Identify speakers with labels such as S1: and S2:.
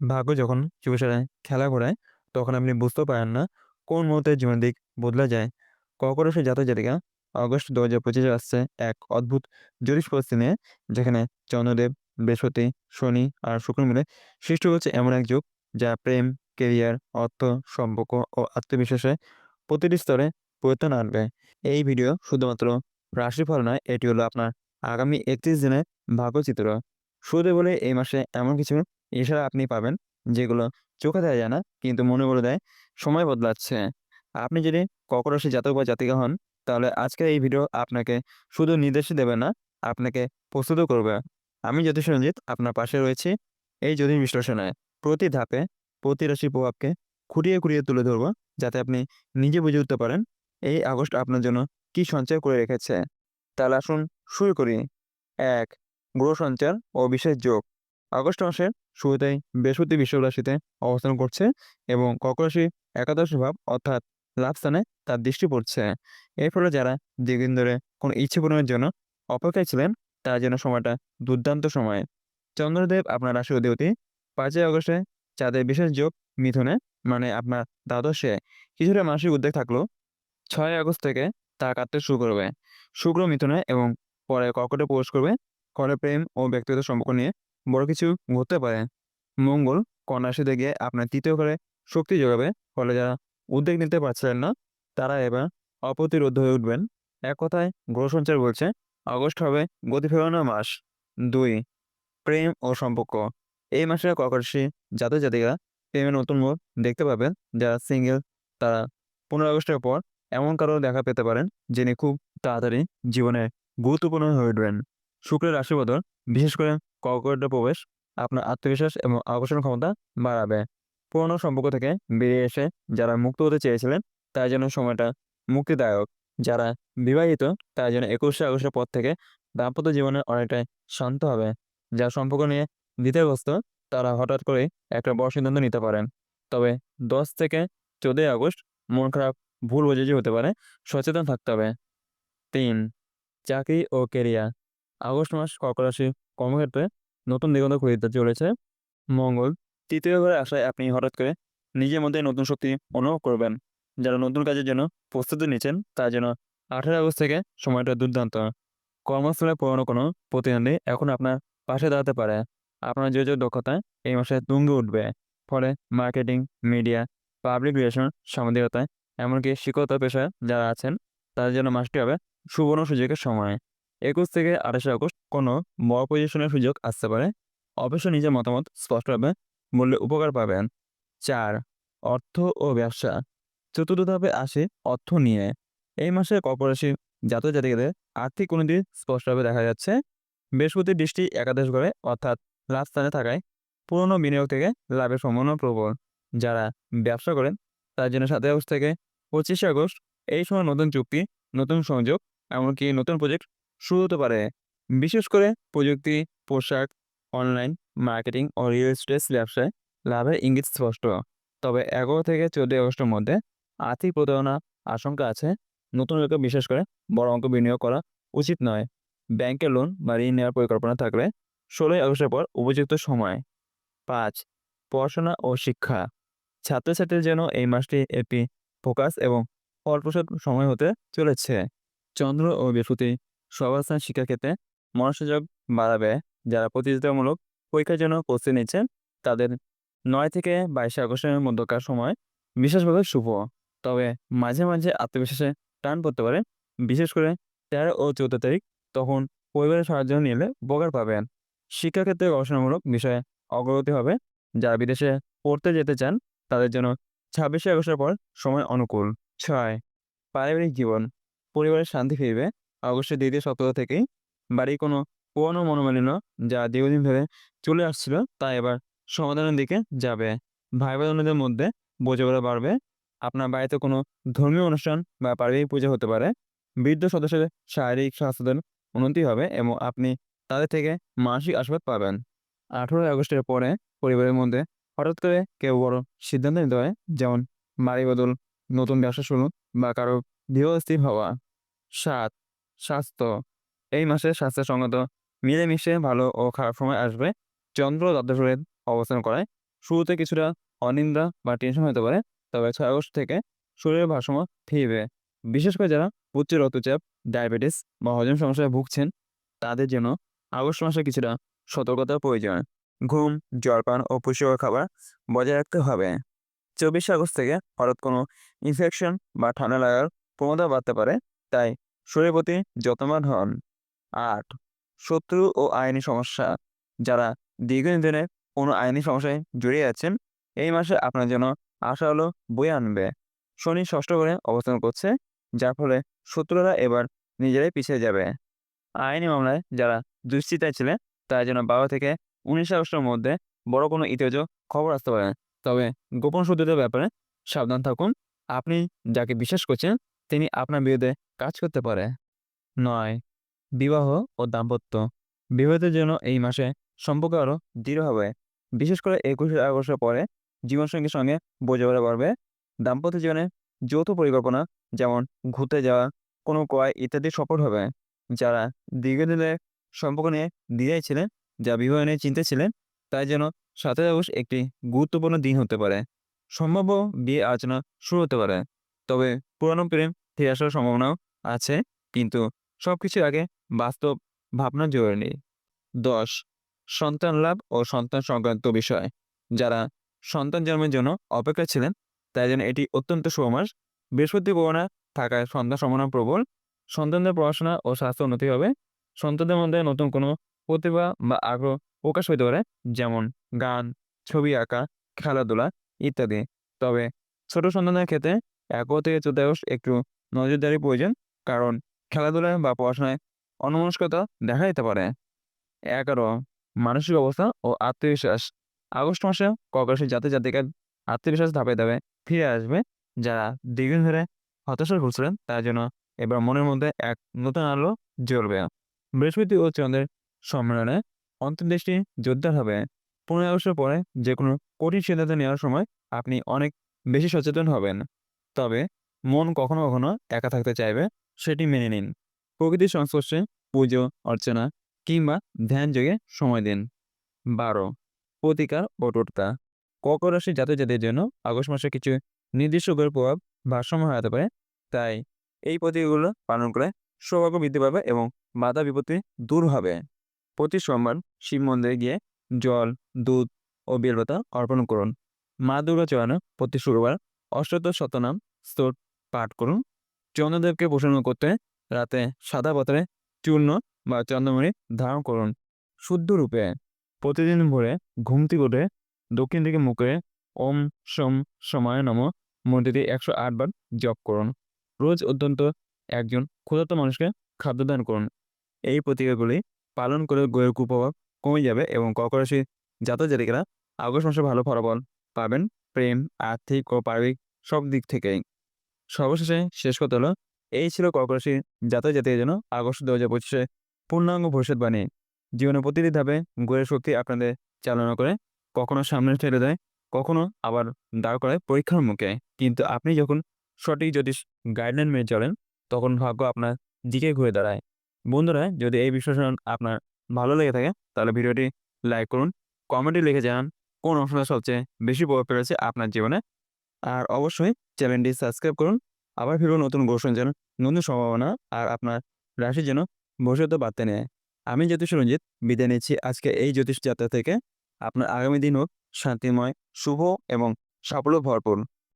S1: ভাগ্য যখন চুপে সারে খেলা ঘোরায় তখন আপনি বুঝতেও পারেন না কোন মুহূর্তে জীবনের দিক বদলে যায়। কর্কট রাশির জাতক জাতিকা অগস্ট দু হাজার পঁচিশে আসছে এক অদ্ভুত জরিস পরিস্থিতি নিয়ে, যেখানে চন্দ্রদেব, বৃহস্পতি, শনি আর শুক্র মিলে সৃষ্টি হচ্ছে এমন এক যুগ যা প্রেম কেরিয়ার অর্থ, সম্পর্ক ও আত্মবিশ্বাসে প্রতিটি স্তরে পরিবর্তন আনবে। এই ভিডিও শুধুমাত্র রাশিফল নয়, এটি হলো আপনার আগামী একত্রিশ দিনের ভাগ্যচিত্র শুরুতে বলে এই মাসে এমন কিছু ইশারা আপনি পাবেন যেগুলো চোখে দেয় যায় না, কিন্তু মনে বলে দেয় সময় বদলাচ্ছে। আপনি যদি কর্কট রাশি জাতক বা জাতিকা হন, তাহলে আজকের এই ভিডিও আপনাকে শুধু নির্দেশ দেবে না, আপনাকে প্রস্তুত করবে। আমি জ্যোতিষ রঞ্জিত, আপনার পাশে রয়েছি এই জ্যোতিষ বিশ্লেষণে। প্রতি ধাপে, প্রতি রাশির প্রভাবকে খুঁটিয়ে খুঁটিয়ে তুলে ধরবো, যাতে আপনি নিজে বুঝে উঠতে পারেন এই আগস্ট আপনার জন্য কি সঞ্চয় করে রেখেছে। তাহলে আসুন শুরু করি। এক, গ্রহ সঞ্চার ও বিশেষ যোগ। আগস্ট মাসের শুরুতেই বৃহস্পতি বৃষভ রাশিতে অবস্থান করছে এবং কর্কট রাশি একাদশ ভাব অর্থাৎ লাভ স্থানে তার দৃষ্টি পড়ছে। এর ফলে যারা দীর্ঘদিন ধরে কোনো ইচ্ছে পূরণের জন্য অপেক্ষায় ছিলেন, তার জন্য সময়টা দুর্দান্ত সময়। চন্দ্রদেব আপনার রাশি অধিপতি। পাঁচই আগস্টে চাঁদের বিশেষ যোগ মিথুনে মানে আপনার দ্বাদশে। কিছুটা মানসিক উদ্বেগ থাকলেও ছয় আগস্ট থেকে তা কাটতে শুরু করবে। শুক্র মিথুনে এবং পরে কর্কটে প্রবেশ করবে। করে প্রেম ও ব্যক্তিগত সম্পর্ক নিয়ে বড় কিছু ঘটতে পারে। মঙ্গল কন্যাশিতে গিয়ে আপনার তৃতীয় ঘরে শক্তি যোগাবে, ফলে যারা উদ্যোগ নিতে পারছিলেন না, তারা এবার অপ্রতিরোধ হয়ে উঠবেন। এক কথায় গ্রহ সঞ্চার বলছে আগস্ট হবে গতি ফেরানোর মাস। দুই, প্রেম ও সম্পর্ক। এই মাসে কর্কটরাশি জাতক জাতিকা প্রেমের নতুন মুখ দেখতে পাবেন। যারা সিঙ্গেল, তারা পনেরো আগস্টের পর এমন কারও দেখা পেতে পারেন, যিনি খুব তাড়াতাড়ি জীবনে গুরুত্বপূর্ণ হয়ে উঠবেন। শুক্রের রাশি বদল বিশেষ করে কর্কটের প্রবেশ, আপনার আত্মবিশ্বাস এবং আকর্ষণ ক্ষমতা বাড়াবে। পুরনো সম্পর্ক থেকে বেরিয়ে এসে যারা মুক্ত হতে চেয়েছিলেন, তার জন্য সময়টা মুক্তিদায়ক। যারা বিবাহিত, তার জন্য একুশে আগস্টের পর থেকে দাম্পত্য জীবনে অনেকটাই শান্ত হবে। যার সম্পর্ক নিয়ে দ্বিতীয়গ্রস্ত তারা হঠাৎ করে একটা বড় সিদ্ধান্ত নিতে পারেন। তবে দশ থেকে চোদ্দই আগস্ট মন খারাপ, ভুল বোঝাবুঝি হতে পারে, সচেতন থাকতে হবে। তিন, চাকরি ও কেরিয়ার আগস্ট মাস কর্কট রাশি কর্মক্ষেত্রে নতুন দিগন্ত খুলে দিতে চলেছে। মঙ্গল, তৃতীয় ঘরে আসায় আপনি হঠাৎ করে নিজের মধ্যে নতুন শক্তি অনুভব করবেন। যারা নতুন কাজের জন্য প্রস্তুতি নিচ্ছেন, তার জন্য আঠারো আগস্ট থেকে সময়টা দুর্দান্ত। কর্মস্থলে পুরনো কোনো প্রতিদ্বন্দ্বী এখন আপনার পাশে দাঁড়াতে পারে। আপনার যে যে দক্ষতা এই মাসে তুঙ্গে উঠবে। ফলে মার্কেটিং, মিডিয়া, পাবলিক রিলেশন সাংবাদিকতায় এমনকি শিক্ষকতা পেশায় যারা আছেন, তাদের জন্য মাসটি হবে সুবর্ণ সুযোগের সময়। একুশ থেকে আঠাশে আগস্ট কোনো বড় পজিশনের সুযোগ আসতে পারে? অবশ্য নিজের মতামত স্পষ্টভাবে বললে উপকার পাবেন। চার, অর্থ ও ব্যবসা। চতুর্থ ধাপে আসে অর্থ নিয়ে। এই মাসে কর্পোরেশন জাতীয় জাতিকাদের আর্থিক উন্নতি স্পষ্টভাবে দেখা যাচ্ছে। বৃহস্পতির দৃষ্টি একাদশ ঘরে, অর্থাৎ লাভ স্থানে থাকায় পুরনো বিনিয়োগ থেকে লাভের সম্ভাবনা প্রবল। যারা ব্যবসা করেন, তার জন্য সাতই আগস্ট থেকে পঁচিশে আগস্ট এই সময় নতুন চুক্তি, নতুন সংযোগ, এমনকি নতুন প্রজেক্ট শুরু হতে পারে। বিশেষ করে প্রযুক্তি, পোশাক অনলাইন মার্কেটিং ও রিয়েল এস্টেট ব্যবসায় লাভের ইঙ্গিত স্পষ্ট। তবে এগারো থেকে চোদ্দই আগস্টের মধ্যে আর্থিক প্রতারণা আশঙ্কা আছে। নতুন লোকে বিশেষ করে বড় অঙ্ক বিনিয়োগ করা উচিত নয়। ব্যাংকের লোন বা ঋণ নেওয়ার পরিকল্পনা থাকলে ষোলোই আগস্টের পর উপযুক্ত সময়। পাঁচ, পড়াশোনা ও শিক্ষা। ছাত্রছাত্রীর জন্য এই মাসটি একটি ফোকাস এবং ফলপ্রসূ সময় হতে চলেছে। চন্দ্র ও বৃহস্পতি সহাবস্থান শিক্ষাক্ষেত্রে মনোসংযোগ বাড়াবে। যারা প্রতিযোগিতামূলক পরীক্ষার জন্য প্রস্তুতি নিচ্ছেন, তাদের নয় থেকে বাইশে আগস্টের মধ্যকার সময় বিশেষভাবে শুভ। তবে মাঝে মাঝে আত্মবিশ্বাসে টান পড়তে পারে। বিশেষ করে তেরো ও চৌদ্দ তারিখ তখন পরিবারের সাহায্য নিলে উপকার পাবেন। শিক্ষাক্ষেত্রে গবেষণামূলক বিষয়ে অগ্রগতি হবে। যারা বিদেশে পড়তে যেতে চান, তাদের জন্য ছাব্বিশে আগস্টের পর সময় অনুকূল। ছয়, পারিবারিক জীবন। পরিবারের শান্তি ফিরবে। অগস্টের দ্বিতীয় সপ্তাহ থেকেই বাড়ির কোনো পুরনো মনোমালিন্য যা দীর্ঘদিন ধরে চলে আসছিল তা এবার সমাধানের দিকে যাবে। ভাই বোনদের মধ্যে বোঝাপড়া বাড়বে। আপনার বাড়িতে কোনো ধর্মীয় অনুষ্ঠান বা পারিবারিক পূজা হতে পারে। বৃদ্ধ সদস্যদের শারীরিক স্বাস্থ্যের উন্নতি হবে এবং আপনি তাদের থেকে মানসিক আশীর্বাদ পাবেন। আঠেরোই আগস্টের পরে পরিবারের মধ্যে হঠাৎ করে কেউ বড় সিদ্ধান্ত নিতে হয় যেমন বাড়ি বদল, নতুন ব্যবসা শুরু বা কারও দৃঢ়স্থির হওয়া। সাত স্বাস্থ্য। এই মাসে স্বাস্থ্যসঙ্গত মিলেমিশে ভালো ও খারাপ সময় আসবে। চন্দ্র দ্বাদশে অবস্থান করায় শুরুতে কিছুটা অনিন্দা বা টেনশন হতে পারে, তবে ছয় আগস্ট থেকে শরীরের ভারসাম্য ফিরবে বিশেষ করে যারা উচ্চ রক্তচাপ, ডায়াবেটিস বা হজম সমস্যায় ভুগছেন, তাদের জন্য আগস্ট মাসে কিছুটা সতর্কতার প্রয়োজন। ঘুম, জলপান ও পুষ্টিকর খাবার বজায় রাখতে হবে। চব্বিশে আগস্ট থেকে হঠাৎ কোনো ইনফেকশন বা ঠান্ডা লাগার প্রবণতা বাড়তে পারে, তাই শরীরের প্রতি হন। আট শত্রু ও আইনি সমস্যা, যারা দীর্ঘদিন ধরে কোনো আইনি সমস্যায় জড়িয়ে আছেন, এই মাসে আপনার জন্য আশা হলো বয়ে আনবে। শনি ষষ্ঠ করে অবস্থান করছে, যার ফলে শত্রুরা এবার নিজেরাই পিছিয়ে যাবে। আইনি মামলায় যারা দুশ্চিন্তায় ছিলেন, তার জন্য বাবা থেকে উনিশ আগস্টের মধ্যে বড় কোনো ইতিবাচক খবর আসতে পারে। তবে গোপন সূত্রদের ব্যাপারে সাবধান থাকুন। আপনি যাকে বিশ্বাস করছেন, তিনি আপনার বিরুদ্ধে কাজ করতে পারে। নয়, বিবাহ ও দাম্পত্য। বিবাহের জন্য এই মাসে সম্পর্ক আরও দৃঢ় হবে। বিশেষ করে একুশে আগস্টের পরে জীবনসঙ্গীর সঙ্গে বোঝাপড়া বাড়বে। দাম্পত্য জীবনে যৌথ পরিকল্পনা যেমন ঘুরতে যাওয়া, কোনো কয় ইত্যাদি সফল হবে। যারা দীর্ঘদিনের সম্পর্ক নিয়ে দ্বিধায় ছিলেন, যা বিবাহ নিয়ে চিন্তায় ছিলেন, তাই যেন সাতই আগস্ট একটি গুরুত্বপূর্ণ দিন হতে পারে। সম্ভাব্য বিয়ে আলোচনা শুরু হতে পারে। তবে পুরানো প্রেম ফিরে আসার সম্ভাবনাও আছে। কিন্তু সব কিছুর আগে বাস্তব ভাবনা জরুরি দশ, সন্তান লাভ ও সন্তান সংক্রান্ত বিষয়। যারা সন্তান জন্মের জন্য অপেক্ষা ছিলেন, তাই জন্য এটি অত্যন্ত শুভ মাস বৃহস্পতি প্রবণা থাকায় সন্তান সম্ভাবনা প্রবল। সন্তানদের পড়াশোনা ও স্বাস্থ্য উন্নতি হবে। সন্তানদের মধ্যে নতুন কোনো প্রতিভা বা আগ্রহ প্রকাশ হতে পারে, যেমন গান, ছবি আঁকা, খেলাধুলা ইত্যাদি। তবে ছোট সন্তানদের ক্ষেত্রে এক থেকে চতুর্থাংশ একটু নজরদারি প্রয়োজন। কারণ খেলাধুলায় বা পড়াশোনায় অনমনস্কতা দেখা দিতে পারে। এগারো, মানসিক অবস্থা ও আত্মবিশ্বাস। আগস্ট মাসে কর্কটের জাতি জাতিকার আত্মবিশ্বাস ধাপে ধাপে ফিরে আসবে। যারা দীর্ঘদিন ধরে হতাশার ঘুরছিলেন তার জন্য এবার মনের মধ্যে এক নতুন আলো জ্বলবে। বৃহস্পতি ও চন্দ্রের সম্মেলনে অন্তর্দৃষ্টি জোরদার হবে। পনেরো আগস্টের পরে যে কোনো কঠিন সিদ্ধান্ত নেওয়ার সময় আপনি অনেক বেশি সচেতন হবেন। তবে মন কখনো কখনো একা থাকতে চাইবে। সেটি মেনে নিন। প্রকৃতির সংস্পর্শে পুজো, অর্চনা কিংবা ধ্যান যোগে সময় দিন। বারো, প্রতিকার ও টোটকা। কর্কট রাশি জাতক জাতির জন্য আগস্ট মাসে কিছু নির্দিষ্ট করে প্রভাব ভারসাম্য হারাতে পারে। তাই এই প্রতীকগুলো পালন করে সৌভাগ্য বৃদ্ধি পাবে এবং বাধা বিপত্তি দূর হবে। প্রতি সোমবার শিব মন্দিরে গিয়ে জল, দুধ ও বেলপাতা অর্পণ করুন। মা দুর্গা চরণে প্রতি শুক্রবার অষ্টত শতনাম স্তোর পাঠ করুন। চন্দ্রদেবকে প্রসন্ন করতে রাতে সাদা পাত্রে চূর্ণ বা চন্দ্রমণি ধারণ করুন শুদ্ধ রূপে। প্রতিদিন ভোরে ঘুমতি উঠে দক্ষিণ দিকে মুখে ওম সোম সময় নম মন্ত্রটি একশো বার জপ করুন। রোজ অত্যন্ত একজন ক্ষুধার্ত মানুষকে খাদ্যদান করুন। এই প্রতিকারগুলি পালন করে গোয়ের কুপ্রভাব কমে যাবে এবং কর্কট রাশির জাতক জাতিকারা আগস্ট মাসে ভালো ফলাফল পাবেন প্রেম, আর্থিক ও পারিবারিক সব দিক থেকেই। সর্বশেষে শেষ কথা হলো, এই ছিল কর্কট রাশির জাতক জাতির জন্য আগস্ট দু হাজার পঁচিশে পূর্ণাঙ্গ ভবিষ্যৎবাণী জীবনে প্রতিটি ধাপে গোয়ের শক্তি আপনাদের চালনা করে কখনো সামনে ঠেলে দেয়, কখনো আবার দাঁড় করায় পরীক্ষার মুখে। কিন্তু আপনি যখন সঠিক জ্যোতিষ গাইডলাইন মেনে চলেন, তখন ভাগ্য আপনার দিকে ঘুরে দাঁড়ায়। বন্ধুরা, যদি এই বিশ্লেষণ আপনার ভালো লেগে থাকে, তাহলে ভিডিওটি লাইক করুন, কমেন্টে লিখে জানান কোন অংশটা সবচেয়ে বেশি প্রভাব ফেলেছে আপনার জীবনে। আর অবশ্যই চ্যানেলটি সাবস্ক্রাইব করুন। আবার ফিরব নতুন ঘোষণ যেন, নতুন সম্ভাবনা আর আপনার রাশি যেন ভবিষ্যতে বাড়তে নেয়। আমি জ্যোতিষ রঞ্জিত, বিদায় নিচ্ছি আজকে এই জ্যোতিষ যাত্রা থেকে। আপনার আগামী দিন হোক শান্তিময়, শুভ এবং সাফল্য ভরপুর।